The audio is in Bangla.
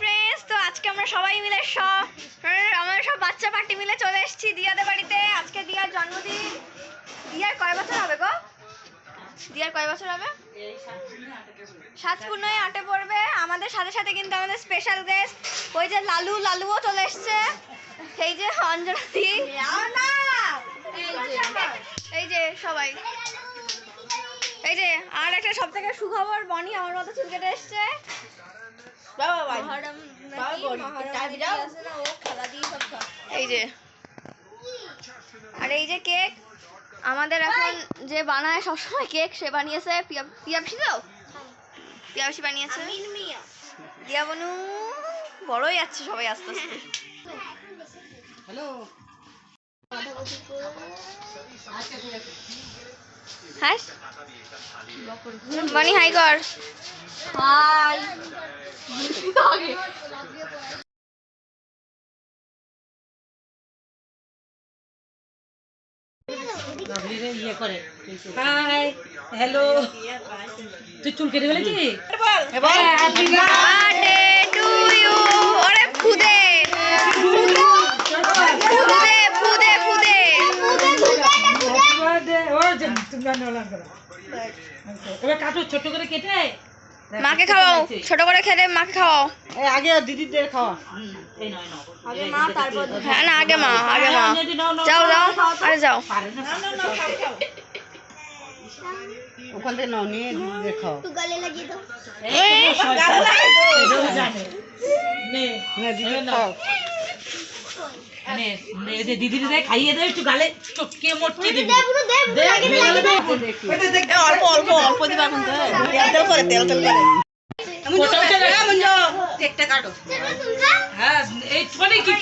ফ্রেন্ডস তো আজকে আমরা সবাই মিলে সব আমরা সব বাচ্চা পার্টি মিলে চলে এসেছি দিয়াদের বাড়িতে। আজকে দিয়ার জন্মদিন। দিয়ার কয় বছর হবে গো? দিয়ার কয় বছর হবে? সাত পূর্ণই আটে পড়বে। আমাদের সাথে সাথে কিন্তু আমাদের স্পেশাল গেস্ট ওই যে লালু, লালুও চলে এসছে। এই যে অঞ্জনা দি এই যে সবাই। এই যে আর একটা সব থেকে সুখবর, বনি আমার মতো চুল কেটে এসছে। মহরম নাকি? আছে না, ও খেলা দিয়ে সব খায়। এই যে। আর এই যে কেক আমাদের এখন যে বানায় সবসময় কেক সে বানিয়েছে পিয়া পিয়াপসি তো? পিয়াপসি বানিয়েছে। দিয়া বনু বড়ই যাচ্ছে সবাই আস্তে আস্তে। বানি হাই কর। হাই। হাই হ্যালো তুই চুল কেটে এবার কাটো ছোট করে কেটে। মাকে খাওয়াও ছোট করে খেলে মাকে খাওয়াও আগে দিদিদের খাওয়া এই নয় আগে মা তারপর হ্যাঁ না আগে মা আগে মা যাও যাও আরে যাও ওখান থেকে নাও নিয়ে দিদিদের খাও দিদির খাইয়ে দেয় একটু গালে চটকে মটকে দিবি। অল্প অল্প অল্প দিবা তেল করে তেল তেল করে। কাটো। হ্যাঁ এই মানে কি